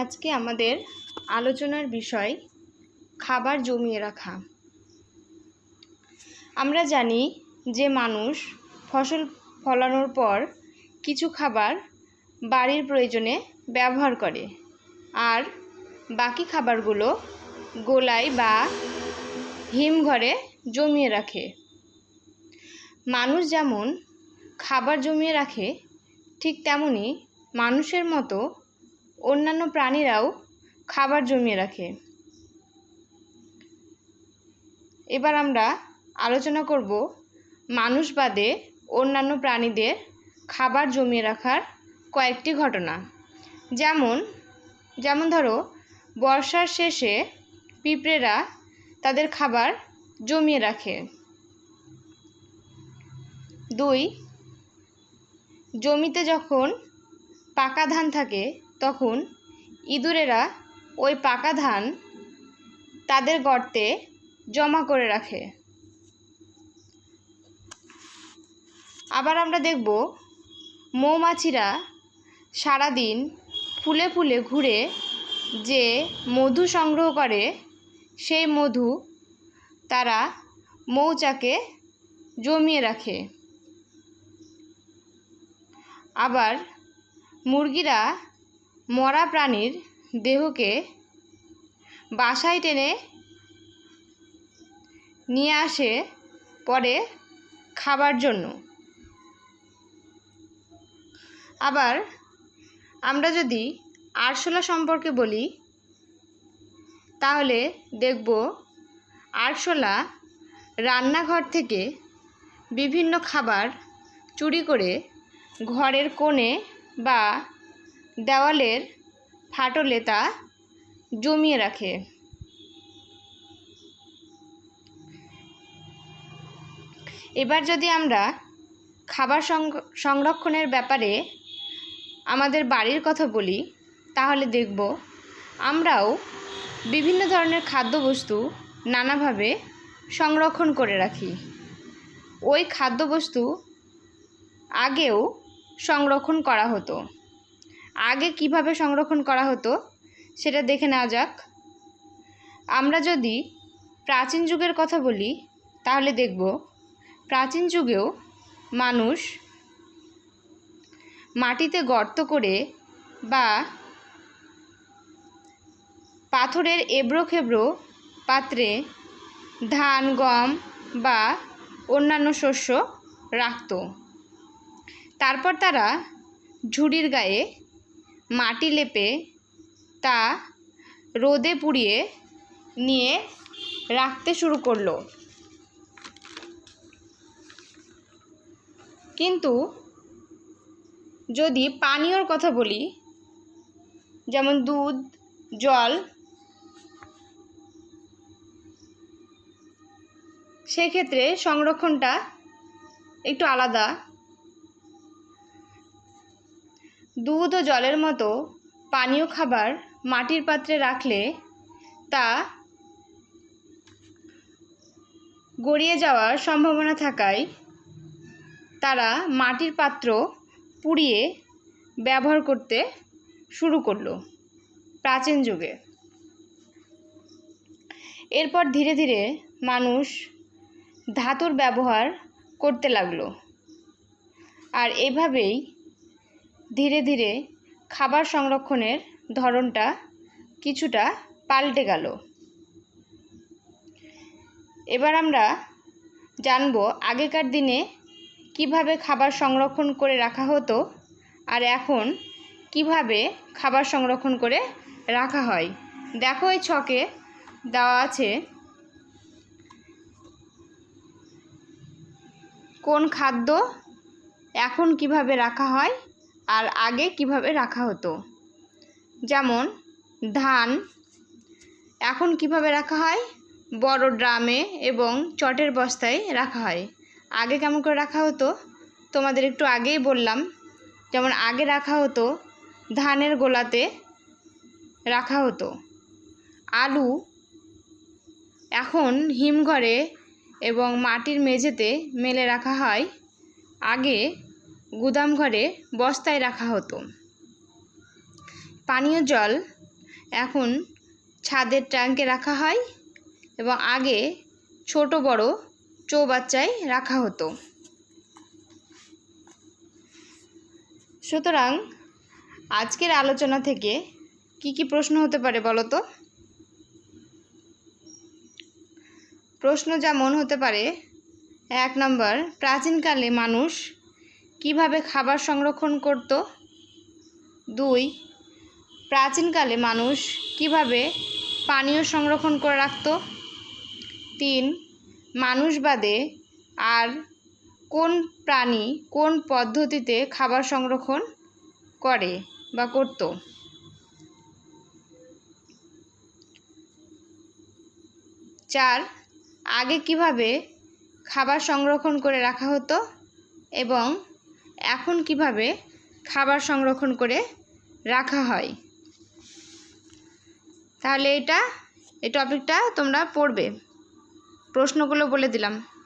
আজকে আমাদের আলোচনার বিষয় খাবার জমিয়ে রাখা। আমরা জানি যে মানুষ ফসল ফলানোর পর কিছু খাবার বাড়ির প্রয়োজনে ব্যবহার করে আর বাকি খাবারগুলো গোলায় বা হিমঘরে জমিয়ে রাখে। মানুষ যেমন খাবার জমিয়ে রাখে, ঠিক তেমনি মানুষের মতো অন্যান্য প্রাণীরাও খাবার জমিয়ে রাখে। এবার আমরা আলোচনা করব মানুষ বাদে অন্যান্য প্রাণীদের খাবার জমিয়ে রাখার কয়েকটি ঘটনা। যেমন যেমন ধরো, বর্ষার শেষে পিঁপড়েরা তাদের খাবার জমিয়ে রাখে। দুই, জমিতে যখন পাকা ধান থাকে তখন ইঁদুরেরা ওই পাকা ধান তাদের গর্তে জমা করে রাখে। আবার আমরা দেখব মৌমাছিরা সারাদিন ফুলে ফুলে ঘুরে যে মধু সংগ্রহ করে, সেই মধু তারা মৌচাকে জমিয়ে রাখে। আবার মুরগিরা মরা প্রাণীর দেহকে বাসায় টেনে নিয়ে আসে পরে খাবার জন্য। আবার আমরা যদি আরশোলা সম্পর্কে বলি, তাহলে দেখব আরশোলা রান্নাঘর থেকে বিভিন্ন খাবার চুরি করে ঘরের কোণে বা দেওয়ালের ফাটলে তা জমিয়ে রাখে। এবার যদি আমরা খাবার সংরক্ষণের ব্যাপারে আমাদের বাড়ির কথা বলি, তাহলে দেখব আমরাও বিভিন্ন ধরনের খাদ্যবস্তু নানাভাবে সংরক্ষণ করে রাখি। ওই খাদ্যবস্তু আগেও সংরক্ষণ করা হতো। আগে কীভাবে সংরক্ষণ করা হতো, সেটা দেখে নেওয়া যাক। আমরা যদি প্রাচীন যুগের কথা বলি, তাহলে দেখব, প্রাচীন যুগেও মানুষ মাটিতে গর্ত করে বা পাথরের এবড়ো খেবড়ো পাত্রে ধান, গম বা অন্যান্য শস্য রাখত। তারপর তারা ঝুড়ির গায়ে মাটি লেপে তা রোদে পুড়িয়ে নিয়ে রাখতে শুরু করল। কিন্তু যদি পানীয়র কথা বলি, যেমন দুধ, জল, সেক্ষেত্রে সংরক্ষণটা একটু আলাদা। দুধ ও জলের মতো পানীয় খাবার মাটির পাত্রে রাখলে তা গড়িয়ে যাওয়ার সম্ভাবনা থাকায় তারা মাটির পাত্র পুড়িয়ে ব্যবহার করতে শুরু করল প্রাচীন যুগে। এরপর ধীরে ধীরে মানুষ ধাতুর ব্যবহার করতে লাগল। আর এভাবেই ধীরে ধীরে খাবার সংরক্ষণের ধরনটা কিছুটা পাল্টে গেল। এবার আমরা জানব আগেকার দিনে কীভাবে খাবার সংরক্ষণ করে রাখা হতো আর এখন কীভাবে খাবার সংরক্ষণ করে রাখা হয়। দেখো এই ছকে দেওয়া আছে কোন খাদ্য এখন কীভাবে রাখা হয় আর আগে কীভাবে রাখা হতো? যেমন, ধান। এখন কীভাবে রাখা হয়? বড় ড্রামে এবং চটের বস্তায় রাখা হয়। আগে কেমন করে রাখা হতো? তোমাদের একটু আগেই বললাম। যেমন, আগে রাখা হতো, ধানের গোলাতে রাখা হতো। আলু এখন হিমঘরে এবং মাটির মেঝেতে মেলে রাখা হয়। আগে গুদাম ঘরে বস্তায় রাখা হতো। পানীয় জল এখন ছাদের ট্যাঙ্কে রাখা হয় এবং আগে ছোট বড় চৌবাচ্চায় রাখা হতো। সুতরাং আজকের আলোচনা থেকে কি কি প্রশ্ন হতে পারে বলো তো? প্রশ্ন যেমন হতে পারে, এক নম্বর, প্রাচীনকালে মানুষ কীভাবে খাবার সংরক্ষণ করত? দুই, প্রাচীনকালে মানুষ কীভাবে পানীয় সংরক্ষণ করে রাখত? তিন, মানুষ বাদে আর কোন প্রাণী কোন পদ্ধতিতে খাবার সংরক্ষণ করে বা করত? চার, আগে কীভাবে খাবার সংরক্ষণ করে রাখা হতো এবং এখন কীভাবে খাবার সংরক্ষণ করে রাখা হয়? তাহলে এটা, এই টপিকটা তোমরা পড়বে। প্রশ্নগুলো বলে দিলাম।